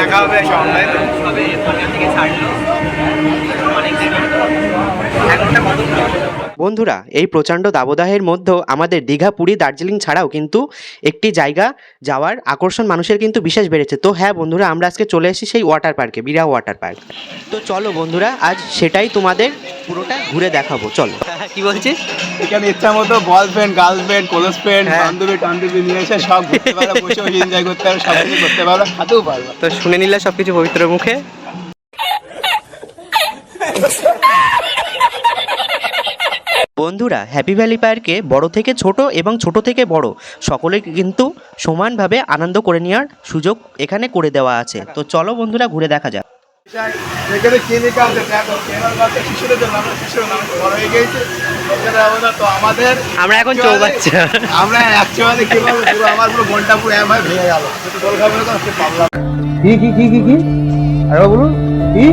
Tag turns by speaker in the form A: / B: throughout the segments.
A: দেখা হবে অনলাইন
B: বন্ধুরা এই প্রচণ্ড দাবদাহের মধ্যেও আমাদের দীঘা পুরী দার্জিলিং ছাড়াও কিন্তু একটি জায়গা যাওয়ার আকর্ষণ মানুষের কিন্তু বিশেষ বেড়েছে। তো হ্যাঁ বন্ধুরা আমরা আজকে চলে এসেছি সেই ওয়াটার পার্কে বিরা ওয়াটার পার্ক তো চলো বন্ধুরা আজ সেটাই তোমাদের পুরোটা ঘুরে দেখাবো। চলো।
C: কি বলছিস?
A: এখানে ইচ্ছা মতো বয়ফ্রেন্ড গার্লফ্রেন্ড ক্লোজ ফ্রেন্ড
C: হ্যাঁ।
A: বান্ধবী টান্ধবী নিয়ে এসে সব ঘুরতে পারো বসে এনজয় করতে পারো সব কিছু করতে পারো হাতেও পারবে
C: তো শুনে নিলে সবকিছু পবিত্র মুখে।
B: বন্ধুরা হ্যাপি ভ্যালি পার্কে বড় থেকে ছোট এবং ছোট থেকে বড় সকলে কিন্তু সমানভাবে আনন্দ করে নেওয়ার সুযোগ এখানে করে দেওয়া আছে। তো চলো বন্ধুরা ঘুরে দেখা যাক।
A: এখানে কি লেখা আছে? দেখো কেনার বাচ্চা শিশুদের জন্য শিশুরা নাম বড় হয়ে গেছে আমরা আমাদের
C: আমরা এখন চৌবাচ্চা।
A: আমরা কি বলব পুরো আমার পুরো মনটা পুরো এমন ভেঙে গেল। কিন্তু খাবে তো আজকে পারলাম
D: কি কি কি কি কি? আরে বলুন কি?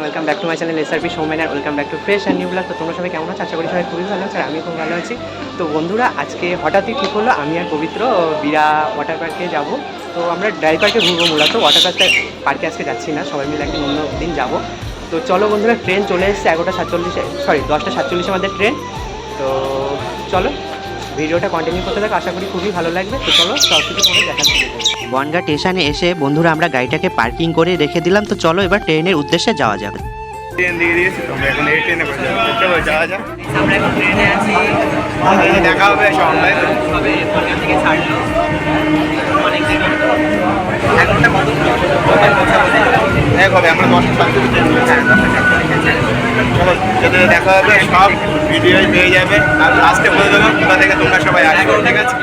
C: Welcome back to my channel SRP Soumen R welcome back to fresh and new blog তো তোমরা সবাই তো বন্ধুরা, আজকে হঠাৎই ঠিক হলো, আমি আর পবিত্র বিরা ওয়াটার পার্কে যাব। তো আমরা ড্রাই পার্কে ঘুরবো মূলত ওয়াটার পার্কটা পার্কে আজকে যাচ্ছি না, সবাই মিলে একদিন অন্য দিন যাব। তো চলো বন্ধুরা ট্রেন চলে এসেছে এগারোটা সাতচল্লিশে সরি দশটা সাতচল্লিশে আমাদের ট্রেন তো চলো, ভিডিওটা কন্টিনিউ করতে থাকো, আশা করি খুবই ভালো লাগবে। তো চলো, সব কিছু করে দেখা
B: বনগা স্টেশনে এসে বন্ধুরা, আমরা গাড়িটাকে পার্কিং করে রেখে দিলাম। তো চলো এবার ট্রেনের উদ্দেশ্যে যাওয়া যাক।
A: ট্রেন দিয়ে দিয়েছি তোমরা এখন এই ট্রেনে করে যাবে চলো যাওয়া যাক
C: আমরা এখন ট্রেনে আছি
A: দেখা হবে অনলাইন
C: সবে কলকাতা থেকে ছাড়লো অনেক এগারোটা কত
A: এক হবে আমরা দশটা সাতচল্লিশ ট্রেন চলো যাতে দেখা হবে সব ভিডিও পেয়ে যাবে আর লাস্টে বলে দেবো কোথা থেকে তোমরা সবাই আসবে ঠিক আছে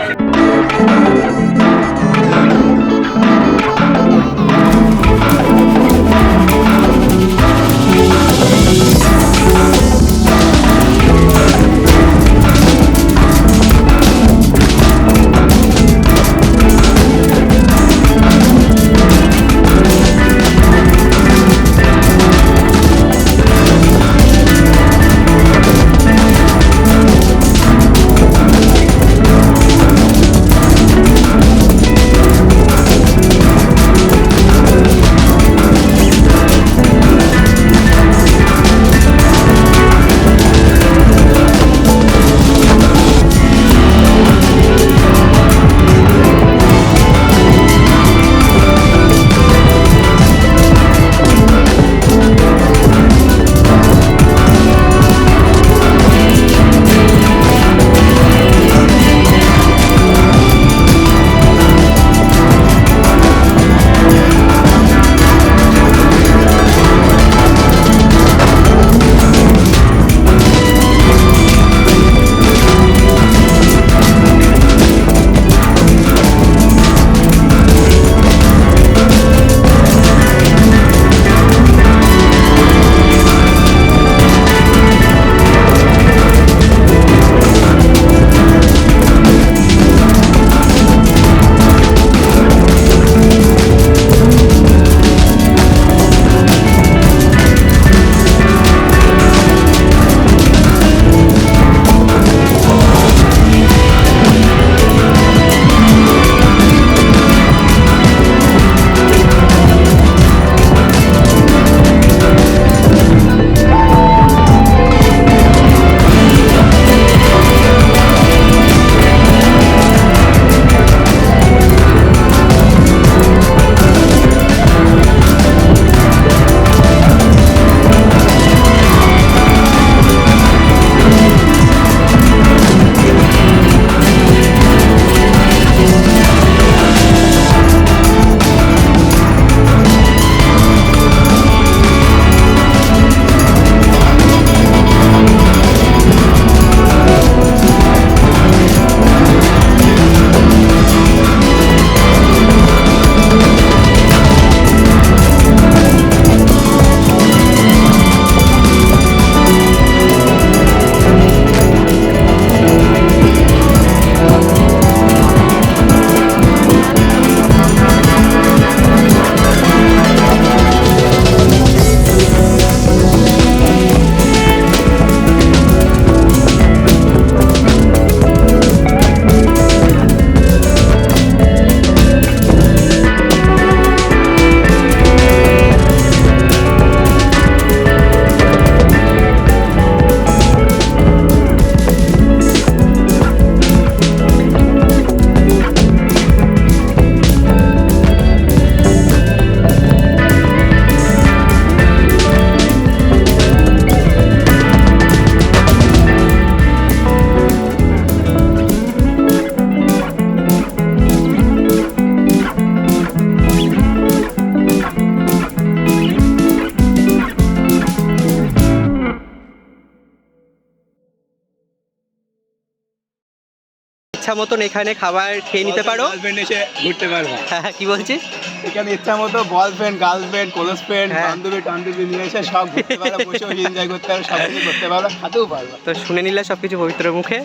C: ইচ্ছা মতন এখানে খাবার খেয়ে নিতে পারো।
A: গার্লফ্রেন্ড এসে ঘুরতে পারব।
C: হ্যাঁ কি বলছিস?
A: এখানে ইচ্ছা মতো বয়ফ্রেন্ড গার্লফ্রেন্ড ক্লোজ ফ্রেন্ড
C: হ্যাঁ।
A: বান্ধবী টান্ধবী নিয়ে এসে সব ঘুরতে পারো বসে এনজয় করতে পারো সব কিছু করতে পারো খাতেও পারব।
C: তো শুনে নিলে সব কিছু পবিত্রের মুখে।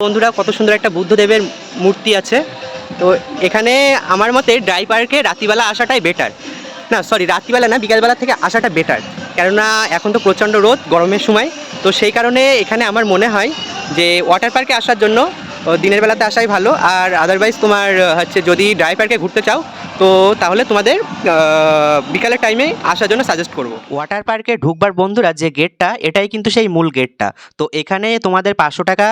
C: বন্ধুরা কত সুন্দর একটা বুদ্ধদেবের মূর্তি আছে। তো এখানে আমার মতে ড্রাই পার্কে রাত্রিবেলা আসাটাই বেটার না সরি রাত্রিবেলা না, বিকালবেলা থেকে আসাটা বেটার কেননা এখন তো প্রচণ্ড রোদ, গরমের সময়। তো সেই কারণে এখানে আমার মনে হয় যে ওয়াটার পার্কে আসার জন্য দিনের বেলাতে আসাই ভালো। আর আদারওয়াইজ তোমার হচ্ছে যদি ড্রাই পার্কে ঘুরতে চাও তো তাহলে তোমাদের বিকালের টাইমে আসার জন্য সাজেস্ট করব।
B: ওয়াটার পার্কে ঢুকবার বন্ধুরা যে গেটটা এটাই কিন্তু সেই মূল গেটটা তো এখানে তোমাদের পাঁচশো টাকা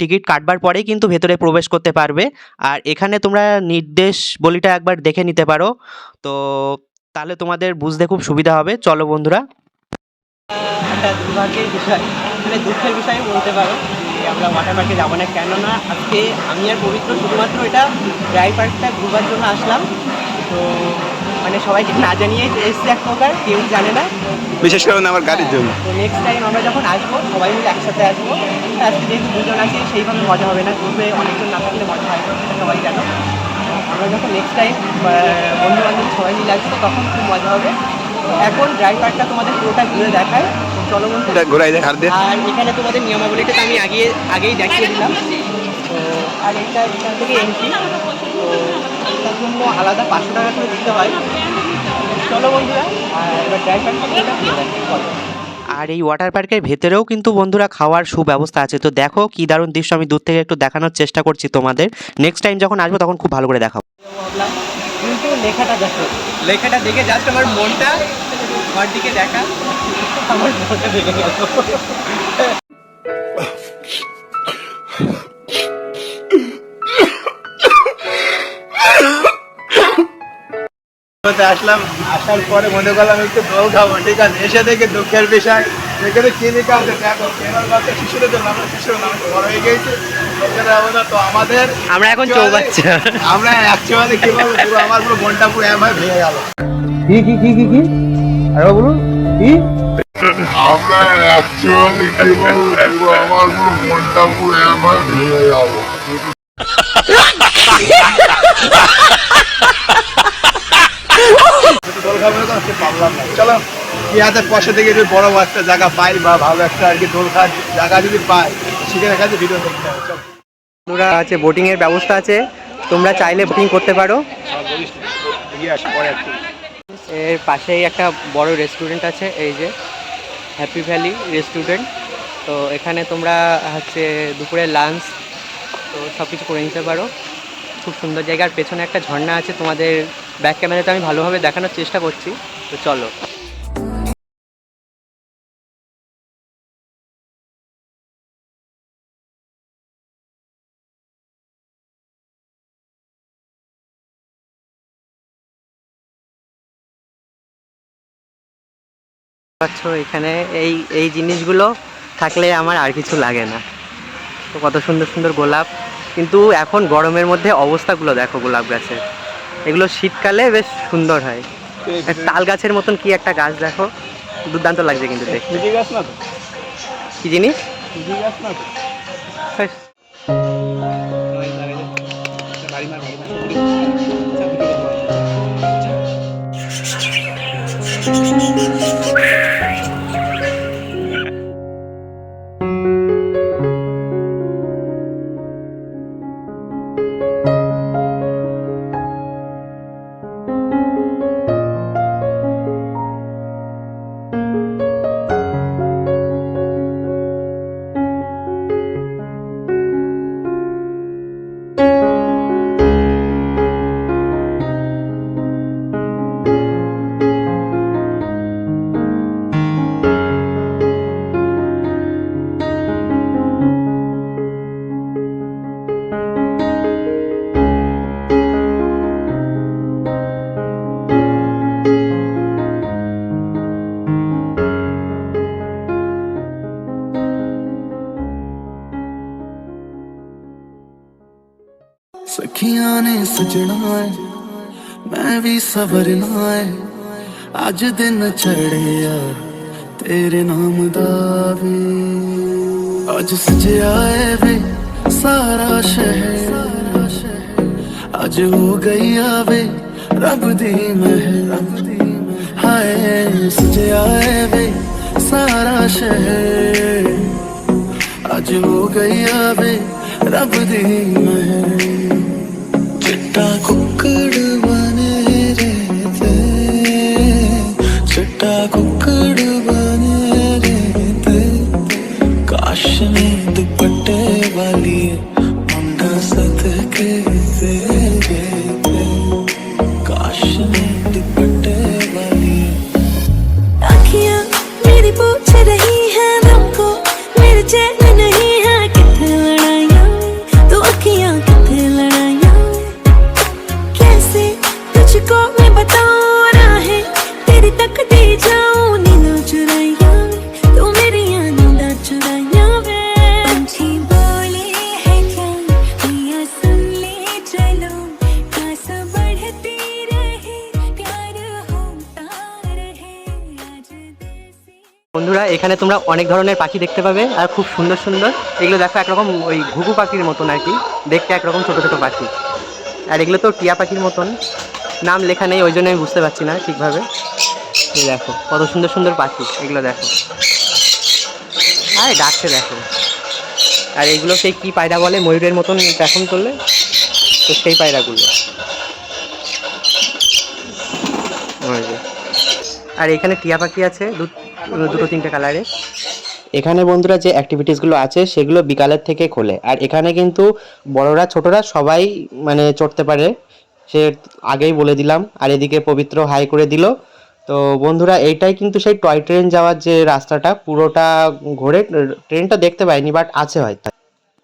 B: টিকিট কাটবার পরেই কিন্তু ভেতরে প্রবেশ করতে পারবে। আর এখানে তোমরা নির্দেশ বলিটা একবার দেখে নিতে পারো। তো তাহলে তোমাদের বুঝতে খুব সুবিধা হবে। চলো বন্ধুরা।
C: একটা দুর্ভাগ্যের বিষয় মানে দুঃখের বিষয় বলতে পারো। আমরা ওয়াটার পার্কে যাব না। কেননা আজকে আমি আর পবিত্র শুধুমাত্র এটা ড্রাই পার্কটা ঘুরবার জন্য আসলাম। তো মানে সবাইকে না জানিয়ে এসছি এক প্রকার কেউ জানে না।
A: বিশেষ করে আমার গাড়ির জন্য।
C: তো নেক্সট টাইম আমরা যখন আসব সবাই মিলে একসাথে আসব। আজকে যেহেতু দুজন আছি সেইভাবে মজা হবে না। গ্রুপে অনেকজন না থাকলে মজা হয় না, সেটা সবাই জানো। আমরা যখন নেক্সট টাইম বন্ধু বান্ধব সবাই মিলে আসব তখন খুব মজা হবে। এখন ড্রাই পার্কটা তোমাদের পুরোটা ঘুরে দেখায়। চলো বন্ধু।
A: ঘোরাই
C: আর এখানে তোমাদের নিয়মাবলীটা আমি আগে আগেই দেখিয়ে দিলাম। তো আর এটা এখান থেকে এন্ট্রি তো তার জন্য আলাদা পাঁচশো টাকা করে দিতে হয়। চলো বন্ধুরা আর এবার ড্রাই পার্কটা পুরোটা ঘুরে দেখি চলো।
B: আর এই ওয়াটার পার্কের ভেতরেও কিন্তু বন্ধুরা খাওয়ার সুব্যবস্থা আছে। তো দেখো কি দারুণ দৃশ্য আমি দূর থেকে একটু দেখানোর চেষ্টা করছি তোমাদের। নেক্সট টাইম যখন আসব তখন খুব ভালো করে দেখাবো।
C: লেখাটা দেখো। লেখাটা দেখে জাস্ট আমার মনটা আমার দিকে দেখা। আমার মনটা ভেঙে গেল
A: আসলাম? আসার পরে মনে করলাম একটু দোল খাব ঠিক আছে? এসে দেখে দুঃখের বিষয়। এখানে চিনি কাউকে দেখো কেনার বাচ্চা শিশুদের জন্য আমরা শিশুর নাম বড় হয়ে গেছে তো আমাদের।
C: আমরা এখন চৌবাচ্চা।
A: আমরা অ্যাকচুয়ালি কি বলব পুরো আমার পুরো মনটা পুরো এমন ভেঙে গেল।
D: কি কি কি কি কি? আরে বলুন কি?
E: আমরা অ্যাকচুয়ালি কি বলব? আমার পুরো মনটা পুরো ভেঙে
A: চলো কি হাতে পয়সা থেকে যদি বড় একটা জায়গা পাই বা ভালো একটা আর কি দোল খাওয়ার জায়গা যদি পাই সেখানে কাছে ভিডিও দেখতে হবে চলো।
C: বন্ধুরা আছে বোটিং এর ব্যবস্থা আছে। তোমরা চাইলে বোটিং করতে পরে। এর পাশেই একটা বড় রেস্টুরেন্ট আছে এই যে। Happy valley restaurant. তো এখানে তোমরা হচ্ছে দুপুরে লাঞ্চ, তো সব কিছু করে নিতে পারো। খুব সুন্দর জায়গা আর পেছনে একটা ঝর্ণা আছে, তোমাদের ব্যাক ক্যামেরাতে আমি ভালোভাবে দেখানোর চেষ্টা করছি। তো চলো। পাচ্ছ এখানে এই এই জিনিসগুলো থাকলে আমার আর কিছু লাগে না। তো কত সুন্দর সুন্দর গোলাপ। কিন্তু এখন গরমের মধ্যে অবস্থাগুলো দেখো গোলাপ গাছের। এগুলো শীতকালে বেশ সুন্দর হয়। তাল গাছের মতন কি একটা গাছ দেখো। দুর্দান্ত লাগছে কিন্তু দেখতে।
A: তো?
C: কি জিনিস?
A: গাছ না
F: सबर नाए आज दिन चढ़िया तेरे नाम दावी आज सज आए
G: वे, सारा शहर। आज हो गई आवे, रब दी मेहर। हाय, सज आए वे, सारा शहर। आज हो गई आवे, रब दी मेहर। चिट्टा कुकड़
C: ಬಿಡುವ এখানে তোমরা অনেক ধরনের পাখি দেখতে পাবে, আর খুব সুন্দর সুন্দর। এগুলো দেখো একরকম ওই ঘুঘু পাখির মতন আর কি, দেখতে একরকম ছোট ছোট পাখি। আর এগুলো তো টিয়া পাখির মতন। নাম লেখা নেই, ওই জন্য আমি বুঝতে পারছি না ঠিকভাবে। দেখো, কত সুন্দর সুন্দর পাখি, এগুলো দেখো। আরে ডাকছে দেখো। আর এগুলো সেই কী পায়রা বলে, ময়ূরের মতন পেখম করলে? তো সেই পায়রাগুলো। আর এখানে টিয়া পাখি আছে দু- দুটো তিনটে কালারের
B: এখানে বন্ধুরা যে অ্যাক্টিভিটিসগুলো আছে সেগুলো বিকালের থেকে খোলে। আর এখানে কিন্তু বড়রা ছোটরা সবাই মানে চড়তে পারে। সে আগেই বলে দিলাম আর এদিকে পবিত্র হাই করে দিল। তো বন্ধুরা এইটাই কিন্তু সেই টয় ট্রেন যাওয়ার যে রাস্তাটা পুরোটা ঘোরে ট্রেনটা দেখতে পাইনি বাট আছে হয়তো।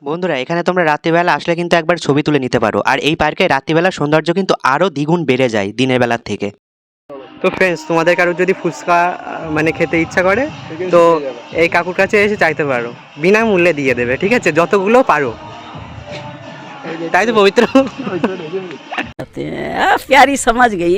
B: বন্ধুরা এখানে তোমরা রাত্রিবেলা আসলে কিন্তু একবার ছবি তুলে নিতে পারো। আর এই পার্কে রাত্রিবেলা সৌন্দর্য কিন্তু আরও দ্বিগুণ বেড়ে যায় দিনের বেলার থেকে।
C: তো ফ্রেন্ডস তোমাদের কারোর যদি ফুচকা মানে খেতে ইচ্ছা করে তো এই কাকুর কাছে এসে চাইতে পারো। বিনামূল্যে দিয়ে দেবে ঠিক আছে? যতগুলো পারো। তাই তো পবিত্র?
H: প্যারি সমাজ গেই।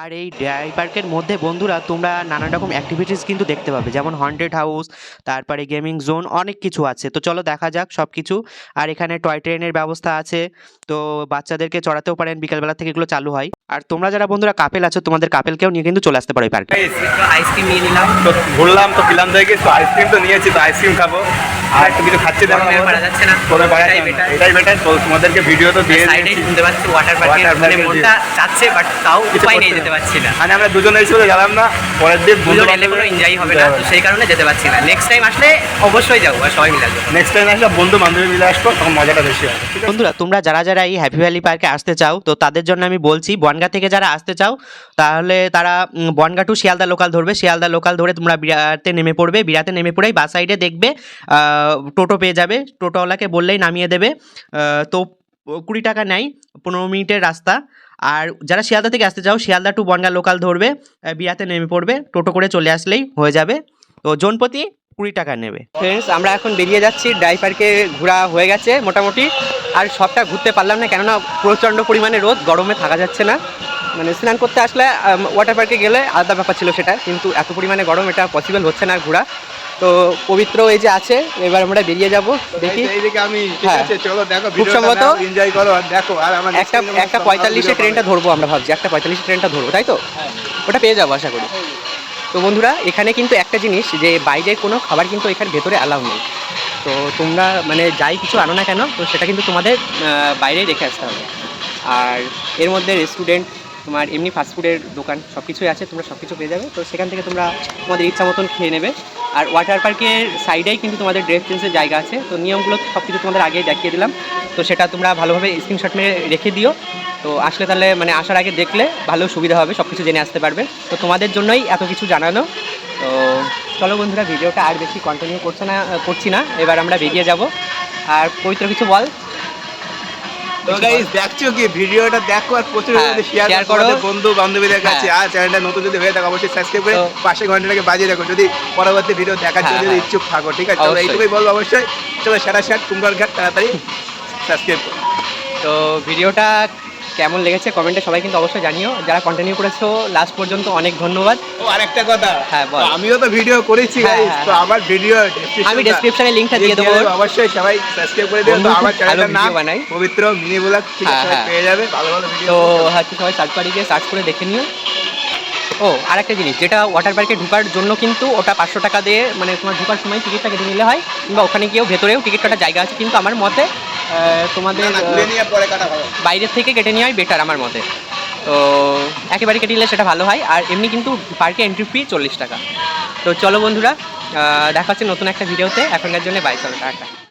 B: আর এই ড্রাই পার্কের মধ্যে বন্ধুরা তোমরা নানান রকম অ্যাক্টিভিটিস কিন্তু দেখতে পাবে। যেমন হন্টেড হাউস তারপরে গেমিং জোন অনেক কিছু আছে। তো চলো দেখা যাক সব কিছু আর এখানে টয় ট্রেনের ব্যবস্থা আছে। তো বাচ্চাদেরকে চড়াতেও পারেন। বিকালবেলা থেকে এগুলো চালু হয়। আর তোমরা যারা বন্ধুরা কাপেল আছো তোমাদের কাপেলকেও নিয়ে কিন্তু চলে আসতে পারো এই পার্কে
C: আইসক্রিম নিয়ে নিলাম।
A: তো ঘুরলাম তো পিলাম জায়গায় তো আইসক্রিম তো নিয়েছি তো আইসক্রিম খাব। আর একটু কিছু খাচ্ছি দেখো
C: পারা যাচ্ছে না।
A: করে পারা
C: এটাই
A: বেটার তো তোমাদেরকে ভিডিও তো দিয়ে
C: সাইডে শুনতে পাচ্ছি ওয়াটার পার্কে মানে মনটা চাচ্ছে বাট তাও উপায় নেই যেতে। পারছি না।
A: মানে আমরা দুজনে হিসেবে গেলাম না। পরের দিন
C: দুজন এলে কোনো এনজয় হবে না তো সেই কারণে যেতে পারছি না। নেক্সট টাইম আসলে অবশ্যই যাব আর সবাই মিলে আসব।
A: নেক্সট টাইম আসলে বন্ধু বান্ধবী মিলে আসব তখন মজাটা বেশি হবে
B: বন্ধুরা তোমরা যারা যারা এই হ্যাপি ভ্যালি পার্কে আসতে চাও তো তাদের জন্য আমি বলছি বনগা থেকে যারা আসতে চাও তাহলে তারা বনগা টু শিয়ালদা লোকাল ধরবে। শিয়ালদা লোকাল ধরে তোমরা বিরাতে নেমে পড়বে বিরাতে নেমে পড়েই বাস সাইডে দেখবে আহ, টোটো পেয়ে যাবে। টোটোওয়ালাকে বললেই নামিয়ে দেবে। তো কুড়ি টাকা নেয়, পনেরো মিনিটের রাস্তা। আর যারা শিয়ালদা থেকে আসতে চাও, শিয়ালদা টু বনগা লোকাল ধরবে বিরাতে নেমে পড়বে। টোটো করে চলে আসলেই হয়ে যাবে। তো জনপ্রতি কুড়ি টাকা নেবে।
C: ফ্রেন্ডস আমরা এখন বেরিয়ে যাচ্ছি। ড্রাই পার্কে ঘোরা হয়ে গেছে মোটামুটি। আর সবটা ঘুরতে পারলাম না, কেননা প্রচণ্ড পরিমাণে রোদ, গরমে থাকা যাচ্ছে না। মানে স্নান করতে আসলে ওয়াটার পার্কে গেলে আলাদা ব্যাপার ছিল সেটা। কিন্তু এত পরিমাণে গরম, এটা পসিবল হচ্ছে না ঘোরা। তো পবিত্র এই যে আছে এবার আমরা বেরিয়ে যাব। দেখি।
A: আমি ঠিক
C: হ্যাঁ।
A: আছে চলো দেখো
C: খুব সম্ভবত
A: এনজয় করো আর দেখো আর আমার
C: একটা একটা পঁয়তাল্লিশে ট্রেনটা ধরবো আমরা ভাবছি একটা পঁয়তাল্লিশে ট্রেনটা ধরবো তাই তো? ওটা পেয়ে যাব আশা করি। তো বন্ধুরা এখানে কিন্তু একটা জিনিস যে বাইরের কোনো খাবার কিন্তু এখানে ভেতরে অ্যালাউ নেই। তো তোমরা মানে যাই কিছু আনো না কেন তো সেটা কিন্তু তোমাদের আহ, বাইরেই রেখে আসতে হবে। আর এর মধ্যে রেস্টুরেন্ট তোমার এমনি ফাস্টফুডের দোকান সব কিছুই আছে তোমরা সব কিছু পেয়ে যাবে। তো সেখান থেকে তোমরা তোমাদের ইচ্ছা মতন খেয়ে নেবে। আর ওয়াটার পার্কের সাইডেই কিন্তু তোমাদের ড্রেস চেঞ্জের জায়গা আছে। তো নিয়মগুলো সব কিছু তোমাদের আগে দেখিয়ে দিলাম। তো সেটা তোমরা ভালোভাবে স্ক্রিনশট মেরে রেখে দিও। তো আসলে তাহলে মানে আসার আগে দেখলে ভালো সুবিধা হবে সব কিছু জেনে আসতে পারবে। তো তোমাদের জন্যই এত কিছু জানানো। তো চলো বন্ধুরা ভিডিওটা আর বেশি কন্টিনিউ করছে না, করছি না। এবার আমরা বেরিয়ে যাব। আর পবিত্র কিছু বল।
A: তো গাইস দেখছ কি ভিডিওটা দেখো আর প্রচুর
C: হ্যাঁ,
A: শেয়ার করো
C: করো।
A: বন্ধু বান্ধবীদের কাছে
C: হ্যাঁ।
A: আর চ্যানেলটা নতুন যদি হয়ে থাকে অবশ্যই সাবস্ক্রাইব করে পাশে ঘন্টাটাকে বাজিয়ে রাখো যদি পরবর্তী ভিডিও দেখার জন্য
C: হ্যাঁ,
A: যদি
C: হ্যাঁ।
A: ইচ্ছুক থাকো ঠিক আছে তো
C: অবশ্যই।
A: এইটুকুই বলব অবশ্যই চলো সেরা শেয়ার কুমড়ার ঘাট তাড়াতাড়ি সাবস্ক্রাইব করো
C: তো ভিডিওটা কেমন লেগেছে কমেন্টে সবাই কিন্তু অবশ্যই জানিও যারা কন্টিনিউ করেছ লাস্ট পর্যন্ত অনেক ধন্যবাদ
A: ও আরেকটা কথা
C: হ্যাঁ, বল।
A: আমিও তো ভিডিও করেছি
C: হ্যাঁ, হ্যাঁ,
A: তো আমার ভিডিও
C: আমি এ link দিয়ে দেবো।
A: অবশ্যই সবাই সাবস্ক্রাইব করে দিও তো আমার চ্যানেলটার নাম
C: বানায়।
A: পবিত্র মিনি ব্লগ ঠিক
C: হ্যাঁ,
A: আছে
C: হ্যাঁ।
A: পেয়ে যাবে ভালো ভালো ভিডিও
C: তো হচ্ছে সবাই সার্চ পারি গিয়ে সার্চ করে দেখে নিও ও আর একটা জিনিস যেটা ওয়াটার পার্কে ঢোকার জন্য কিন্তু ওটা পাঁচশো টাকা দিয়ে মানে তোমার ঢোকার সময় টিকিটটা কেটে নিলে হয় কিংবা ওখানে গিয়েও ভেতরেও টিকিট কাটার জায়গা আছে কিন্তু আমার মতে তোমাদের বাইরের থেকে কেটে নেওয়াই বেটার আমার মতে। তো একেবারে কেটে নিলে সেটা ভালো হয়। আর এমনি কিন্তু পার্কে এন্ট্রি ফি চল্লিশ টাকা। তো চলো বন্ধুরা দেখা হচ্ছে নতুন একটা ভিডিওতে এখনকার জন্য বাই চলো টাটা।